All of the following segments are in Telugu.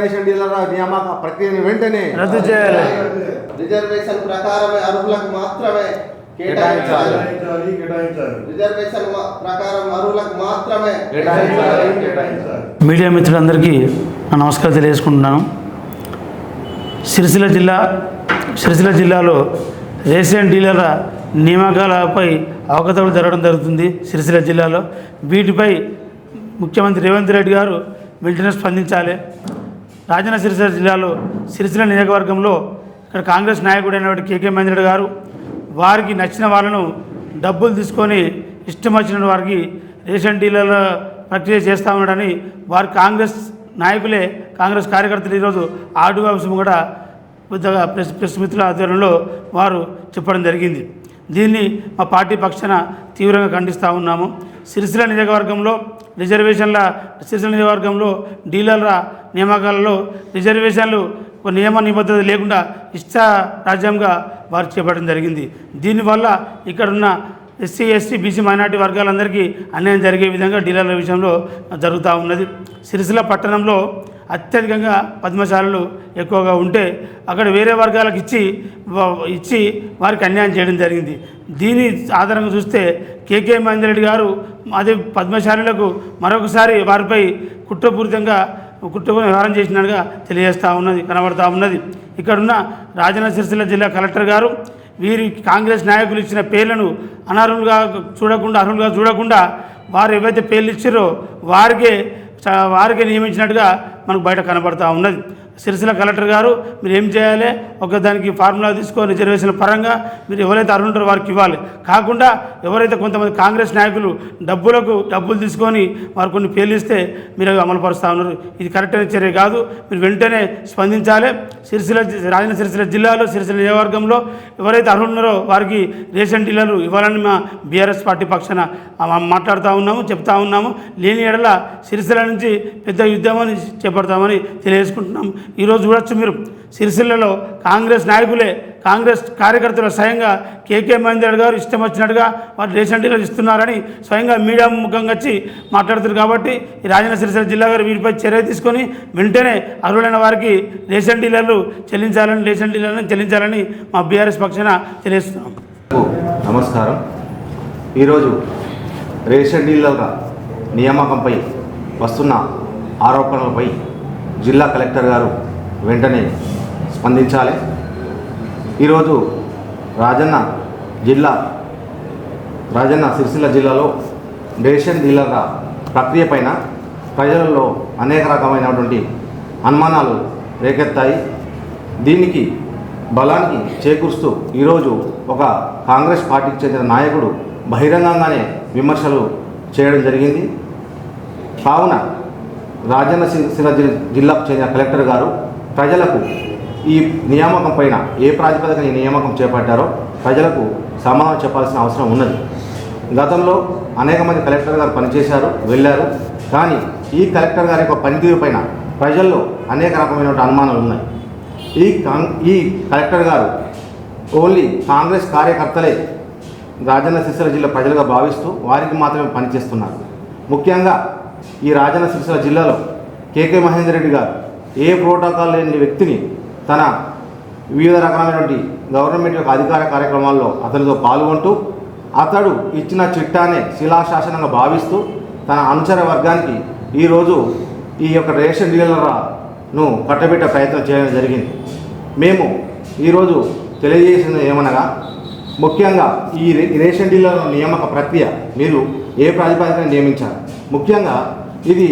రేషన్ డీలర్ల నియామక ప్రక్రియను వెంటనే రద్దు చేయాలి. రిజర్వేషన్ ప్రకారమే అర్హులకు మాత్రమే కేటాయించాలి. రిజర్వేషన్ ప్రకారం అర్హులకు మాత్రమే మీడియా మిత్రులందరికీ నా నమస్కారం తెలియజేసుకుంటున్నాను. సిరిసిల్ల జిల్లా సిరిసిల్ల జిల్లాలో రేషన్ డీలర్ల నియామకాలపై అవకతవకలు జరగడం జరుగుతుంది సిరిసిల్ల జిల్లాలో. వీటిపై ముఖ్యమంత్రి రేవంత్ రెడ్డి గారు వెంటనే స్పందించాలి. రాజన్న సిరిసిల్ల జిల్లాలో సిరిసిల్ల నియోజకవర్గంలో ఇక్కడ కాంగ్రెస్ నాయకుడు అయినటువంటి కేకే మహేంద్రుడు గారు వారికి నచ్చిన వాళ్ళను డబ్బులు తీసుకొని ఇష్టం వచ్చిన వారికి రేషన్ డీలర్ల ప్రక్రియ చేస్తూ ఉన్నాడని వారు కాంగ్రెస్ నాయకులే కాంగ్రెస్ కార్యకర్తలు ఈరోజు ఆర్డీఓ అంశం కూడా పెద్దగా ప్రెస్ ప్రెస్ మిత్రుల ఆధ్వర్యంలో వారు చెప్పడం జరిగింది. దీన్ని మా పార్టీ పక్షాన తీవ్రంగా ఖండిస్తూ ఉన్నాము. సిరిసిల్ల నియోజకవర్గంలో రిజర్వేషన్ల సిరిసిల్ల నియోజకవర్గంలో డీలర్ల నియామకాలలో రిజర్వేషన్లు ఒక నియమ నిబద్ధత లేకుండా ఇష్టా రాజ్యంగా వారు చేపట్టడం జరిగింది. దీనివల్ల ఇక్కడున్న ఎస్సీ ఎస్టీ బీసీ మైనార్టీ వర్గాలందరికీ అన్యాయం జరిగే విధంగా డీలర్ల విషయంలో జరుగుతూ ఉన్నది. సిరిసిల పట్టణంలో అత్యధికంగా పద్మశాలలు ఎక్కువగా ఉంటే అక్కడ వేరే వర్గాలకు ఇచ్చి ఇచ్చి వారికి అన్యాయం చేయడం జరిగింది. దీని ఆధారంగా చూస్తే కేకే మహేందర్ రెడ్డి గారు అదే పద్మశాలులకు మరొకసారి వారిపై కుట్రపూరితంగా కుట్రపూరిత వ్యవహారం చేసినట్టుగా తెలియజేస్తూ ఉన్నది కనబడతా ఉన్నది. ఇక్కడున్న రాజన్న సిరిసిల్ల జిల్లా కలెక్టర్ గారు వీరి కాంగ్రెస్ నాయకులు ఇచ్చిన పేర్లను అనర్హులుగా చూడకుండా అర్హులుగా చూడకుండా వారు ఏవైతే పేర్లు ఇచ్చారో వారికే వారికే నియమించినట్టుగా మనకు బయట కనబడతా ఉన్నది. సిరిసిల్ల కలెక్టర్ గారు మీరు ఏం చేయాలి? ఒక దానికి ఫార్ములా తీసుకొని రిజర్వేషన్ పరంగా మీరు ఎవరైతే అరుణుంటారో వారికి ఇవ్వాలి. కాకుండా ఎవరైతే కొంతమంది కాంగ్రెస్ నాయకులు డబ్బులకు డబ్బులు తీసుకొని వారు కొన్ని పేలిస్తే మీరు అమలుపరుస్తూ ఉన్నారు. ఇది కరెక్ట్ అయిన చర్య కాదు. మీరు వెంటనే స్పందించాలి. సిరిసిల్ల రాజన రాజన్న సిరిసిల్ల జిల్లాలో సిరిసిల్ల నియోజకవర్గంలో ఎవరైతే అర్హులు ఉన్నారో వారికి రేషన్ డీలర్లు ఇవ్వాలని మా బీఆర్ఎస్ పార్టీ పక్షాన మాట్లాడుతూ ఉన్నాము చెప్తా ఉన్నాము. లేని ఎడల సిరిసిల్ల నుంచి పెద్ద యుద్ధమని చేపడతామని తెలియజేసుకుంటున్నాం. ఈరోజు చూడొచ్చు మీరు. సిరిసిల్లలో కాంగ్రెస్ నాయకులే కాంగ్రెస్ కార్యకర్తలు స్వయంగా కేకే మహేందర్ గారు ఇష్టం వచ్చినట్టుగా వారు రేషన్ డీలర్ ఇస్తున్నారని స్వయంగా మీడియా ముఖంగా వచ్చి మాట్లాడుతారు కాబట్టి రాజన్న సిరిసిల్ల జిల్లా గారు వీరిపై చర్య తీసుకొని వెంటనే అర్హులైన వారికి రేషన్ డీలర్లు చెల్లించాలని రేషన్ డీలర్లను చెల్లించాలని మా బీఆర్ఎస్ పక్షాన తెలియజేస్తున్నాం. నమస్కారం. ఈరోజు రేషన్ డీలర్ల నియామకంపై వస్తున్న ఆరోపణలపై జిల్లా కలెక్టర్ గారు వెంటనే స్పందించాలి. ఈరోజు రాజన్న జిల్లా రాజన్న సిరిసిల్ల జిల్లాలో రేషన్ డీలర్ల ప్రక్రియ పైన ప్రజలలో అనేక రకమైనటువంటి అనుమానాలు రేకెత్తాయి. దీనికి బలానికి చేకూరుస్తూ ఈరోజు ఒక కాంగ్రెస్ పార్టీకి చెందిన నాయకుడు బహిరంగంగానే విమర్శలు చేయడం జరిగింది. కావున రాజన్న సిరిసిల్ల జిల్లాకు చెందిన కలెక్టర్ గారు ప్రజలకు ఈ నియామకం పైన ఏ ప్రాతిపదికన ఈ నియామకం చేపట్టారో ప్రజలకు సమాధానం చెప్పాల్సిన అవసరం ఉన్నది. గతంలో అనేక మంది కలెక్టర్ గారు పనిచేశారు వెళ్ళారు. కానీ ఈ కలెక్టర్ గారి యొక్క పనితీరు పైన ప్రజల్లో అనేక రకమైన అనుమానాలు ఉన్నాయి. ఈ ఈ కలెక్టర్ గారు ఓన్లీ కాంగ్రెస్ కార్యకర్తలే రాజన్న సిరిసిల్ల జిల్లా ప్రజలుగా భావిస్తూ వారికి మాత్రమే పనిచేస్తున్నారు. ముఖ్యంగా ఈ రాజన్న సిరిసిల్ల జిల్లాలో కేకే మహేందర్ రెడ్డి గారు ఏ ప్రోటోకాల్ లేని వ్యక్తిని తన వివిధ రకాలైనటువంటి గవర్నమెంట్ యొక్క అధికార కార్యక్రమాల్లో అతనితో పాల్గొంటూ అతడు ఇచ్చిన చిట్టానే శిలాశాసనంగా భావిస్తూ తన అనుచర వర్గానికి ఈరోజు ఈ యొక్క రేషన్ డీలర్ను కట్టబెట్టే ప్రయత్నం చేయడం జరిగింది. మేము ఈరోజు తెలియజేసింది ఏమనగా ముఖ్యంగా ఈ రే- రేషన్ డీలర్ నియామక ప్రక్రియ మీరు ఏ ప్రాతిపదికన నియమించారు ముఖ్యంగా ఇది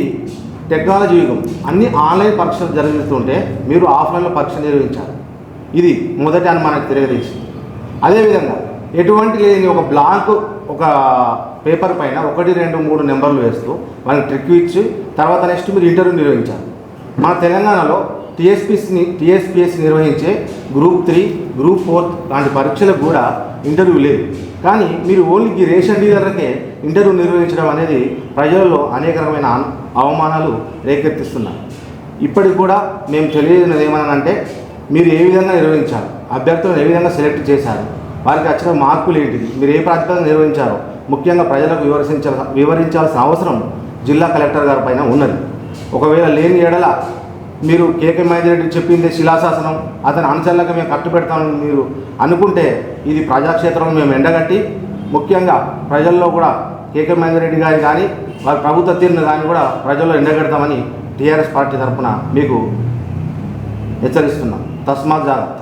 టెక్నాలజీ యుగం. అన్ని ఆన్లైన్ పరీక్షలు జరిగిస్తుంటే మీరు ఆఫ్లైన్లో పరీక్ష నిర్వహించాలి. ఇది మొదటి అనుమానానికి తెలియజేసింది. అదేవిధంగా ఎటువంటి లేని ఒక బ్లాంక్ ఒక పేపర్ పైన ఒకటి రెండు మూడు నెంబర్లు వేస్తూ వాళ్ళకి ట్రిక్ ఇచ్చి తర్వాత నెక్స్ట్ మీరు ఇంటర్వ్యూ నిర్వహించాలి. మన తెలంగాణలో టీఎస్పీసీని టీఎస్పీఎస్ నిర్వహించే గ్రూప్ త్రీ గ్రూప్ ఫోర్త్ లాంటి పరీక్షలకు కూడా ఇంటర్వ్యూ లేదు. కానీ మీరు ఓన్లీ ఈ రేషన్ డీలర్లకే ఇంటర్వ్యూ నిర్వహించడం అనేది ప్రజల్లో అనేక రకమైన అవమానాలు రేకెత్తిస్తున్నారు ఇప్పటికి కూడా మేము తెలియజేసినది ఏమనంటే మీరు ఏ విధంగా నిర్వహించారు అభ్యర్థులను ఏ విధంగా సెలెక్ట్ చేశారు వారికి వచ్చిన మార్కులు ఏంటిది మీరు ఏ ప్రాతిపదికన నిర్వహించారో ముఖ్యంగా ప్రజలకు వివరించాల్సిన వివరించాల్సిన అవసరం జిల్లా కలెక్టర్ గారి పైన ఉన్నది. ఒకవేళ లేని ఎడల మీరు కేకే మహేందర్ రెడ్డి చెప్పింది శిలాశాసనం అతని అనుచరులకు మేము కట్టుబెడతామని మీరు అనుకుంటే ఇది ప్రజాక్షేత్రంలో మేము ఎండగట్టి ముఖ్యంగా ప్రజల్లో కూడా కేకే మహేందర్ రెడ్డి గారి కానీ వారి ప్రభుత్వ తీరును కానీ కూడా ప్రజల్లో ఎండగడతామని టీఆర్ఎస్ పార్టీ తరఫున మీకు హెచ్చరిస్తున్నాం. తస్మాత్ జాగ్రత్త.